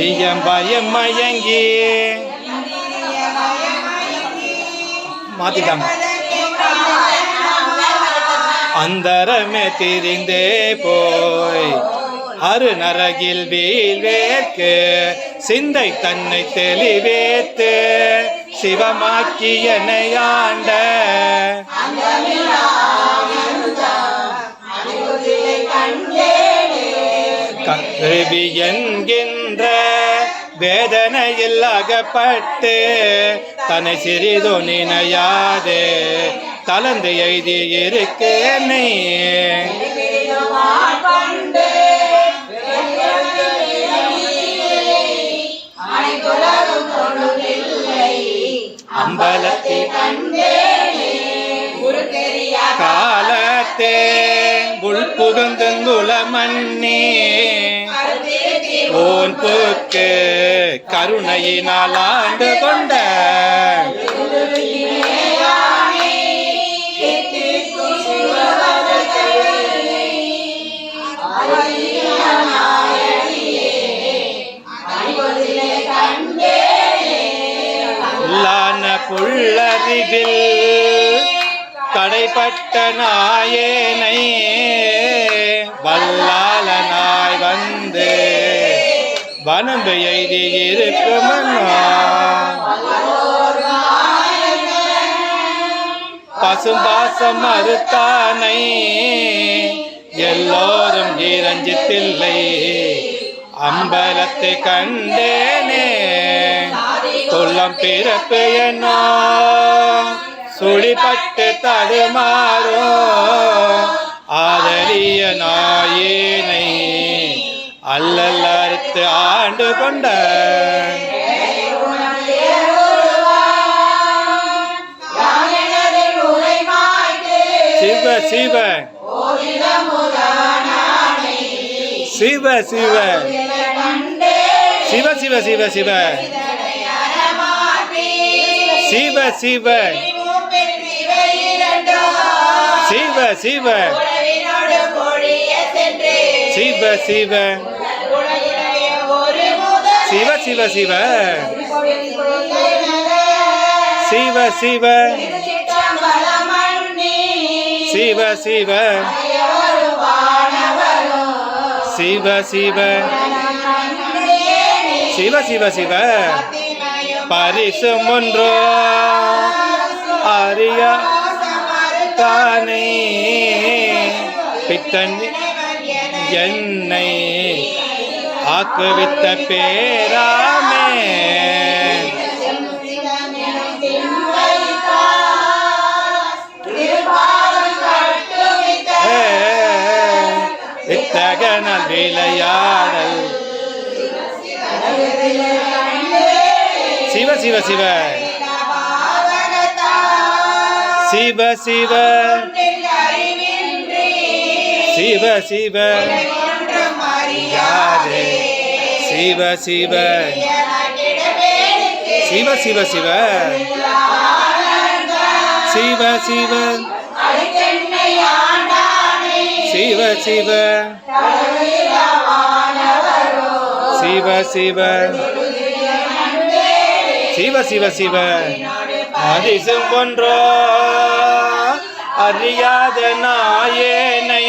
தீயம் மயங்கி மாத்திட்டாங்க அந்தரமே திரிந்தே போய் அரு நரகில் வீழ்வேற்கு சிந்தை தன்னை தெளிவேத்து சிவமாக்கியனையாண்ட கருவி என்கின்ற வேதனையில் அகப்பட்டு தன்னை சிறிதோ நினையாதே. தளர்ந்து எழுதி இருக்கேனே அம்பலத்தில் காலத்தே உள் புகுந்துங்குல மண்ணே போக்கு கருணையினால் ஆண்டு கொண்ட. புள்ளறிவில் கடைப்பட்ட நாயேனை. வல்லாளனாய் வனம்பு எய்தி இருக்கும் பசும் பாசம் மறுத்தானை எல்லோரும் இரஞ்சித்தில்லை. அம்பலத்தை கண்டேனே துள்ளம் பிறப்பு என்னோ சுழிப்பட்டு தடுமாறோ ஆதரிய நாயேனை அல்லல்ல அறுத்து ஆண்டு கொண்ட சிவ சிவ சிவ சிவ சிவ சிவ சிவ சிவ சிவ சிவ சிவ சிவ சிவ சிவ சிவ சிவ சிவ. சிவ சிவ. சிவ சிவ. சிவ சிவ. சிவ சிவ சிவ. பரிசு ஒன்றோ. அறிய தானே. பித்தன் என்னை ஆக்குவித்த பேராமே. ஏ, இத்தகனல் விளையாடல். சிவ சிவ சிவ. சிவ சிவ. சிவ சிவ. யாரே? சிவ சிவ. சிவ சிவ சிவ. சிவ சிவ. சிவ சிவ. சிவ சிவ. சிவ சிவ சிவ. அதிசம் ஒன்றோ அறியாத நாயேனை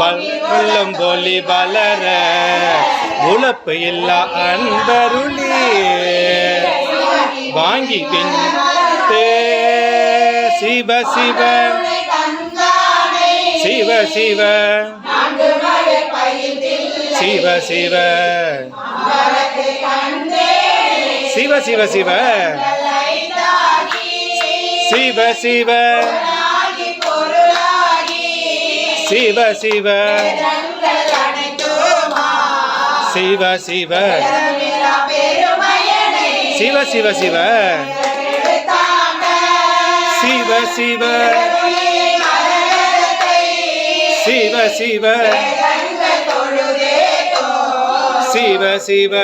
பல்லம் போலி வளர உழப்பு இல்லா அன்பருளி. வாங்கி பின் சிவ சிவ. சிவ சிவ. சிவ சிவ. சிவ சிவ சிவ. சிவ சிவ. சிவ சிவ. சிவ சிவ. சிவ சிவ சிவ. சிவ சிவ. சிவ சிவ. சிவ சிவ.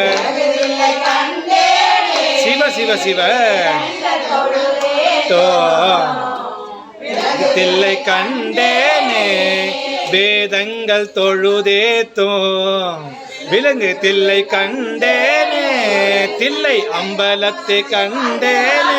சிவ சிவ சிவ. தோ. தில்லை கண்டே. வேதங்கள் தொழுதே விலங்கு தில்லை கண்டேனே. தில்லை அம்பலத்தை கண்டேனே.